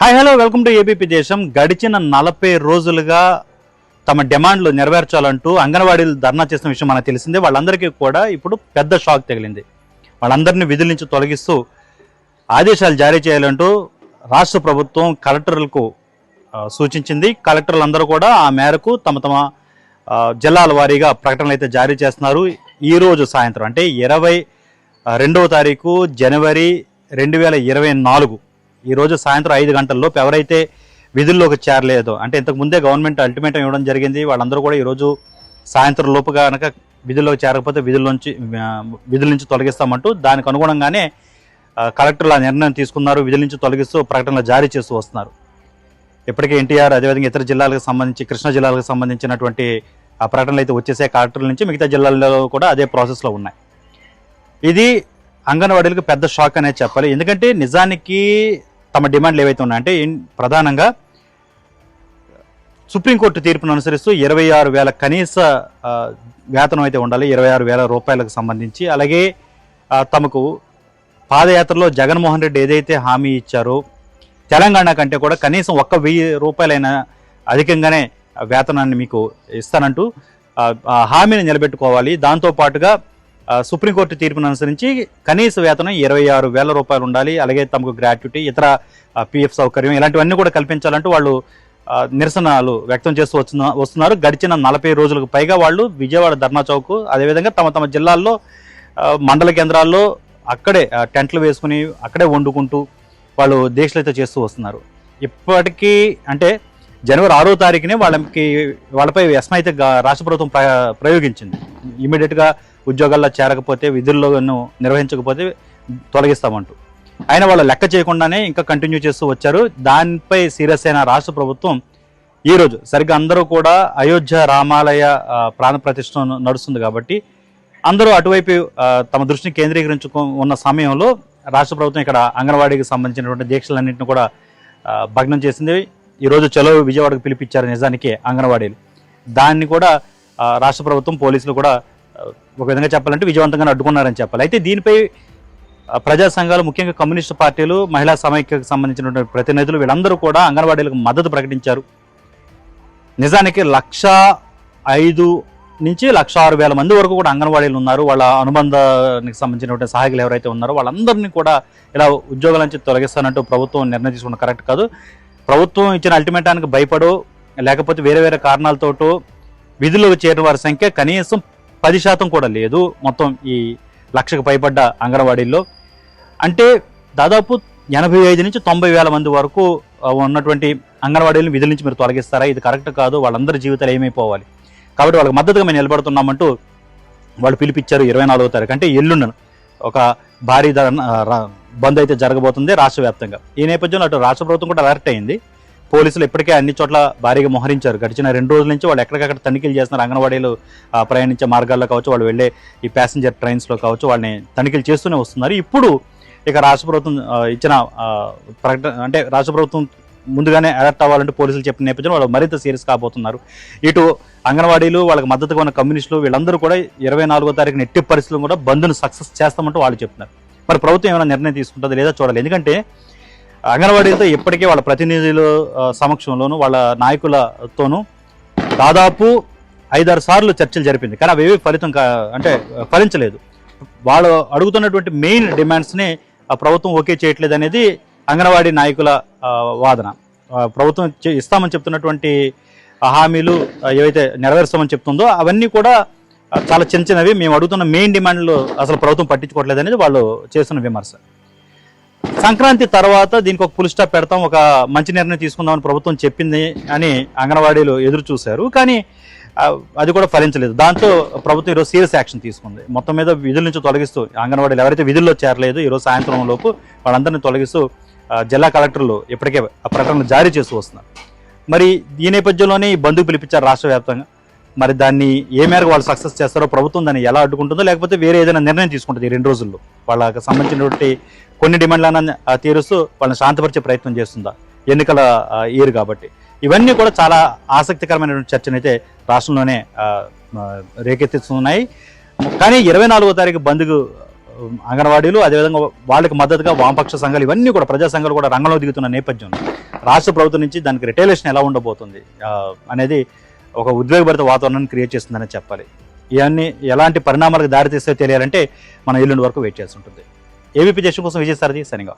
Hi hello welcome to ABP Desam గడిచిన నలభై రోజులుగా తమ డిమాండ్లు నెరవేర్చాలంటూ అంగన్వాడీలు ధర్నా చేసిన విషయం మనకు తెలిసిందే. వాళ్ళందరికీ కూడా ఇప్పుడు పెద్ద షాక్ తగిలింది. వాళ్ళందరినీ విధుల నుంచి తొలగిస్తూ ఆదేశాలు జారీ చేయాలంటూ రాష్ట్ర ప్రభుత్వం కలెక్టర్లకు సూచించింది. కలెక్టర్లందరూ కూడా ఆ మేరకు తమ తమ జిల్లాల వారీగా ప్రకటనలు అయితే జారీ చేస్తున్నారు. ఈ రోజు సాయంత్రం అంటే ఇరవై రెండవ తారీఖు జనవరి రెండు వేల ఇరవై నాలుగు. ఈరోజు సాయంత్రం ఐదు గంటల్లోపు ఎవరైతే విధుల్లోకి చేరలేదో అంటే ఇంతకు ముందే గవర్నమెంట్ అల్టిమేటం ఇవ్వడం జరిగింది వాళ్ళందరూ కూడా ఈరోజు సాయంత్రం లోపు కనుక విధుల్లోకి చేరకపోతే విధుల్లోంచి విధుల నుంచి తొలగిస్తామంటూ దానికి అనుగుణంగానే కలెక్టర్లు ఆ నిర్ణయం తీసుకున్నారు విధుల నుంచి తొలగిస్తూ ప్రకటనలు జారీ చేస్తూ వస్తున్నారు. ఇప్పటికే ఎన్టీఆర్ అదేవిధంగా ఇతర జిల్లాలకు సంబంధించి కృష్ణా జిల్లాలకు సంబంధించినటువంటి ఆ ప్రకటనలు అయితే వచ్చేసే కలెక్టర్ల నుంచి మిగతా జిల్లాల్లో కూడా అదే ప్రాసెస్లో ఉన్నాయి. ఇది అంగన్వాడీలకు పెద్ద షాక్ అనేది చెప్పాలి. ఎందుకంటే నిజానికి తమ డిమాండ్లు ఏవైతే ఉన్నాయంటే ప్రధానంగా సుప్రీంకోర్టు తీర్పును అనుసరిస్తూ ఇరవై ఆరు వేల కనీస వేతనం అయితే ఉండాలి. ఇరవై ఆరు వేల రూపాయలకు సంబంధించి. అలాగే తమకు పాదయాత్రలో జగన్మోహన్ రెడ్డి ఏదైతే హామీ ఇచ్చారో తెలంగాణ కంటే కూడా కనీసం ఒక్క వెయ్యి రూపాయలైనా అధికంగానే వేతనాన్ని మీకు ఇస్తానంటూ ఆ, హామీని నిలబెట్టుకోవాలి. దాంతో పాటుగా సుప్రీంకోర్టు తీర్పును అనుసరించి కనీస వేతనం ఇరవై ఆరు వేల రూపాయలు ఉండాలి అలాగే తమకు గ్రాట్యుటీ ఇతర పిఎఫ్ సౌకర్యం ఇలాంటివన్నీ కూడా కల్పించాలంటూ వాళ్ళు నిరసనలు వ్యక్తం చేస్తూ వస్తున్న వస్తున్నారు. గడిచిన నలభై రోజులకు పైగా వాళ్ళు విజయవాడ ధర్నా చౌక్ అదేవిధంగా తమ తమ జిల్లాల్లో మండల కేంద్రాల్లో అక్కడే టెంట్లు వేసుకుని అక్కడే వండుకుంటూ వాళ్ళు దీక్షలు అయితే చేస్తూ వస్తున్నారు. ఇప్పటికీ అంటే జనవరి ఆరో తారీఖునే వాళ్ళకి వాళ్ళపై ఎస్మ అయితే రాష్ట్ర ప్రభుత్వం ప్ర- ప్రయోగించింది. ఇమీడియట్గా ఉద్యోగాల్లో చేరకపోతే విధుల్లోనూ నిర్వహించకపోతే తొలగిస్తామంటూ. ఆయన వాళ్ళు లెక్క చేయకుండానే ఇంకా కంటిన్యూ చేస్తూ వచ్చారు. దానిపై సీరియస్ అయిన రాష్ట్ర ప్రభుత్వం ఈ రోజు సరిగ్గా అందరూ కూడా అయోధ్య రామాలయ ప్రాణ ప్రతిష్ట నడుస్తుంది కాబట్టి అందరూ అటువైపు తమ దృష్టిని కేంద్రీకరించుకు ఉన్న సమయంలో రాష్ట్ర ప్రభుత్వం ఇక్కడ అంగన్వాడీకి సంబంధించినటువంటి దీక్షలన్నింటిని కూడా భగ్నం చేసింది. ఈరోజు చలో విజయవాడకు పిలిపించారు నిజానికి అంగన్వాడీలు. దాన్ని కూడా రాష్ట్ర ప్రభుత్వం పోలీసులు కూడా ఒక విధంగా చెప్పాలంటే విజయవంతంగా అడ్డుకున్నారని చెప్పాలి. అయితే దీనిపై ప్రజా సంఘాలు ముఖ్యంగా కమ్యూనిస్టు పార్టీలు మహిళా సమైక్యకు సంబంధించినటువంటి ప్రతినిధులు వీళ్ళందరూ కూడా అంగన్వాడీలకు మద్దతు ప్రకటించారు. నిజానికి లక్ష ఐదు నుంచి లక్ష ఆరు వేల మంది వరకు కూడా అంగన్వాడీలు ఉన్నారు. వాళ్ళ అనుబంధానికి సంబంధించినటువంటి సహాయకులు ఎవరైతే ఉన్నారో వాళ్ళందరినీ కూడా ఇలా ఉద్యోగాల నుంచి తొలగిస్తానంటూ ప్రభుత్వం నిర్ణయం తీసుకున్న కరెక్ట్ కాదు. ప్రభుత్వం ఇచ్చిన అల్టిమేటానికి భయపడో లేకపోతే వేరే వేరే కారణాలతోటో విధుల్లోకి చేరిన వారి సంఖ్య కనీసం పది శాతం కూడా లేదు. మొత్తం ఈ లక్షకు పైపడ్డ అంగన్వాడీల్లో. అంటే దాదాపు ఎనభై ఐదు నుంచి తొంభై వేల మంది వరకు ఉన్నటువంటి అంగన్వాడీలను విధుల నుంచి మీరు తొలగిస్తారా? ఇది కరెక్ట్ కాదు. వాళ్ళందరి జీవితాలు ఏమైపోవాలి? కాబట్టి వాళ్ళకి మద్దతుగా మేము నిలబడుతున్నామంటూ వాళ్ళు పిలిపించారు ఇరవై నాలుగో తారీఖు. అంటే ఎల్లుండను ఒక భారీ ధర- బంద్ అయితే జరగబోతుంది రాష్ట్ర వ్యాప్తంగా. ఈ నేపథ్యంలో అటు రాష్ట్ర ప్రభుత్వం కూడా అలర్ట్ అయింది. పోలీసులు ఇప్పటికే అన్ని చోట్ల భారీగా మోహరించారు. గడిచిన రెండు రోజుల నుంచి వాళ్ళు ఎక్కడికక్కడ తనిఖీలు చేస్తున్నారు. అంగన్వాడీలు ప్రయాణించే మార్గాల్లో కావచ్చు వాళ్ళు వెళ్ళే ఈ ప్యాసింజర్ ట్రైన్స్లో కావచ్చు వాళ్ళని తనిఖీలు చేస్తూనే వస్తున్నారు. ఇప్పుడు ఇక రాష్ట్ర ప్రభుత్వం ఇచ్చిన ప్రకటన అంటే రాష్ట్ర ప్రభుత్వం ముందుగానే అలర్ట్ అవ్వాలంటే పోలీసులు చెప్పిన నేపథ్యంలో వాళ్ళు మరింత సీరియస్ కాబోతున్నారు. ఇటు అంగన్వాడీలు వాళ్ళకి మద్దతుగా ఉన్న కమ్యూనిస్టులు వీళ్ళందరూ కూడా ఇరవై నాలుగో తారీఖున ఎట్టి పరిస్థితులు కూడా బంద్ను సక్సెస్ చేస్తామంటూ వాళ్ళు చెప్తున్నారు. మరి ప్రభుత్వం ఏమైనా నిర్ణయం తీసుకుంటుంది లేదా చూడాలి. ఎందుకంటే అంగన్వాడీలతో ఇప్పటికే వాళ్ళ ప్రతినిధుల సమక్షంలోనూ వాళ్ళ నాయకులతోనూ దాదాపు ఐదారు సార్లు చర్చలు జరిపింది. కానీ అవి ఏవి ఫలితం కా అంటే ఫలించలేదు. వాళ్ళు అడుగుతున్నటువంటి మెయిన్ డిమాండ్స్ని ఆ ప్రభుత్వం ఓకే చేయట్లేదు అనేది అంగన్వాడీ నాయకుల వాదన. ప్రభుత్వం చే- ఇస్తామని చెప్తున్నటువంటి హామీలు ఏవైతే నెరవేరుస్తామని చెప్తుందో అవన్నీ కూడా చాలా చిన్న చిన్నవి. మేము అడుగుతున్న మెయిన్ డిమాండ్లు అసలు ప్రభుత్వం పట్టించుకోవట్లేదు అనేది వాళ్ళు చేస్తున్న విమర్శ. సంక్రాంతి తర్వాత దీనికి ఒక పుల్ స్టాప్ పెడతాం ఒక మంచి నిర్ణయం తీసుకుందామని ప్రభుత్వం చెప్పింది అని అంగన్వాడీలు ఎదురు చూశారు. కానీ అది కూడా ఫలించలేదు. దాంతో ప్రభుత్వం ఈరోజు సీరియస్ యాక్షన్ తీసుకుంది. మొత్తం మీద విధుల నుంచి తొలగిస్తూ అంగన్వాడీలు ఎవరైతే విధుల్లో చేరలేదు ఈరోజు సాయంత్రం లోపు వాళ్ళందరినీ తొలగిస్తూ జిల్లా కలెక్టర్లు ఇప్పటికే ఆ ప్రకటనలు జారీ చేస్తూ వస్తున్నారు. మరి ఈ నేపథ్యంలోనే ఈ బంధుకు పిలిపించారు రాష్ట్ర వ్యాప్తంగా. మరి దాన్ని ఏ మేరకు వాళ్ళు సక్సెస్ చేస్తారో ప్రభుత్వం దాన్ని ఎలా అడ్డుకుంటుందో లేకపోతే వేరే ఏదైనా నిర్ణయం తీసుకుంటుంది ఈ రెండు రోజుల్లో. వాళ్ళకి సంబంధించినటువంటి కొన్ని డిమాండ్లను తీరుస్తూ వాళ్ళని శాంతపరిచే ప్రయత్నం చేస్తుందా? ఎన్నికల ఇయర్ కాబట్టి. ఇవన్నీ కూడా చాలా ఆసక్తికరమైనటువంటి చర్చనైతే రాష్ట్రంలోనే రేకెత్తిస్తున్నాయి. కానీ ఇరవై నాలుగో తారీఖు బంద్కు అంగన్వాడీలు అదేవిధంగా వాళ్ళకి మద్దతుగా వామపక్ష సంఘాలు ఇవన్నీ కూడా ప్రజా సంఘాలు కూడా రంగంలో దిగుతున్న నేపథ్యం. రాష్ట్ర ప్రభుత్వం నుంచి దానికి రిటైలేషన్ ఎలా ఉండబోతుంది అనేది ఒక ఉద్వేగభరిత వాతావరణాన్ని క్రియేట్ చేస్తుందని చెప్పాలి. ఇవన్నీ ఎలాంటి పరిణామాలకు దారితీస్తే తెలియాలంటే మనం ఎల్లుండి వరకు వెయిట్ చేసి ఉంటుంది. ఏబీపీ జస్ట్ కోసం విజయసారథి శనిగా